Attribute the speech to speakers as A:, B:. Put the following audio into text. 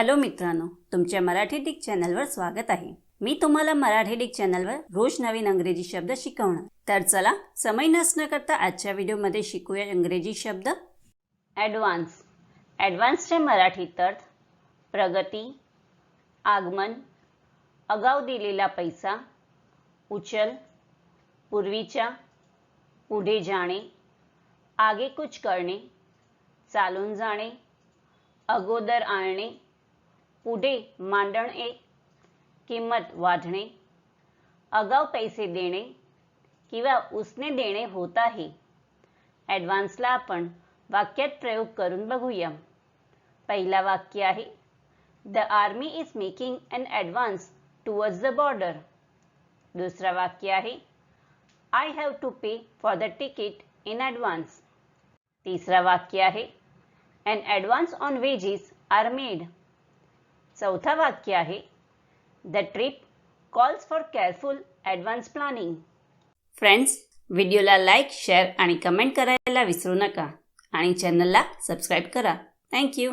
A: Hello मित्रांनो तुमच्या Marathi Dick चॅनलवर स्वागत आहे. मी तुम्हाला मराठी डिक चॅनलवर रोज नवीन अंग्रेजी शब्द शिकवणार. तर चला समय नसणं करता आजच्या व्हिडिओमध्ये शिकूया इंग्रजी शब्द. ॲडव्हान्स ॲडव्हान्सचे मराठीत अर्थ प्रगती आगमन अगाऊ दिलेला पैसा उचल पूर्वीच्या पुढे जाणे आगे कुछ करणे चालून जाणे अगोदर आणणे पुढे मांडणे किंमत वाढणे पैसे देणे किंवा उसने देणे होत आहे ॲडव्हान्सला आपण वाक्यात प्रयोग करून बघूया पहिला वाक्य आहे the army is making an advance towards the border दुसरा वाक्य आहे I have to pay for the ticket in advance तीसरा वाक्य आहे an advance on wages are made चौथा वाक्य आहे. The trip calls for careful advance planning friends व्हिडिओला लाईक शेअर आणि कमेंट करायला विसरू नका. आणि चॅनलला सबस्क्राईब करा. थँक्यू